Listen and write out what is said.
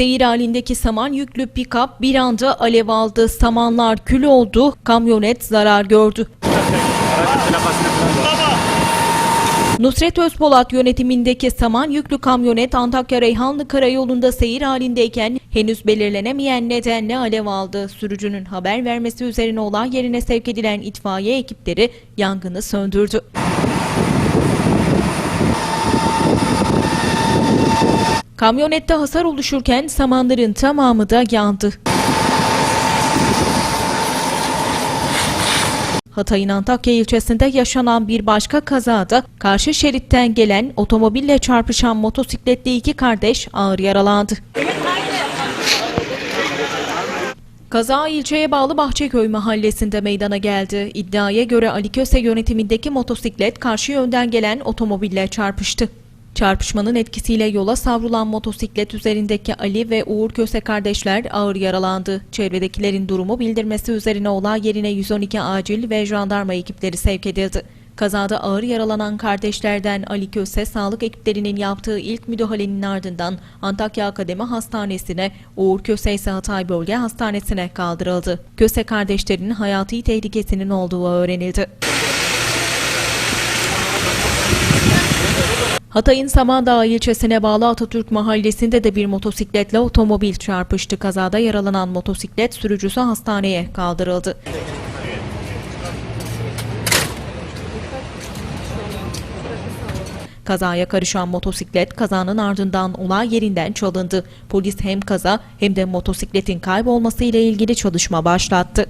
Seyir halindeki saman yüklü pikap bir anda alev aldı. Samanlar kül oldu, kamyonet zarar gördü. Nusret Özpolat yönetimindeki saman yüklü kamyonet Antakya Reyhanlı Karayolu'nda seyir halindeyken henüz belirlenemeyen nedenle alev aldı. Sürücünün haber vermesi üzerine olay yerine sevk edilen itfaiye ekipleri yangını söndürdü. Kamyonette hasar oluşurken samanların tamamı da yandı. Hatay'ın Antakya ilçesinde yaşanan bir başka kazada karşı şeritten gelen otomobille çarpışan motosikletli iki kardeş ağır yaralandı. Kaza ilçeye bağlı Bahçeköy mahallesinde meydana geldi. İddiaya göre Ali Köse yönetimindeki motosiklet karşı yönden gelen otomobille çarpıştı. Çarpışmanın etkisiyle yola savrulan motosiklet üzerindeki Ali ve Uğur Köse kardeşler ağır yaralandı. Çevredekilerin durumu bildirmesi üzerine olay yerine 112 acil ve jandarma ekipleri sevk edildi. Kazada ağır yaralanan kardeşlerden Ali Köse, sağlık ekiplerinin yaptığı ilk müdahalenin ardından Antakya Akademi Hastanesi'ne, Uğur Köse ise Hatay Bölge Hastanesi'ne kaldırıldı. Köse kardeşlerinin hayati tehlikesinin olduğu öğrenildi. Hatay'ın Samandağ ilçesine bağlı Atatürk mahallesinde de bir motosikletle otomobil çarpıştı. Kazada yaralanan motosiklet sürücüsü hastaneye kaldırıldı. Kazaya karışan motosiklet kazanın ardından olay yerinden çalındı. Polis hem kaza hem de motosikletin kaybolması ile ilgili çalışma başlattı.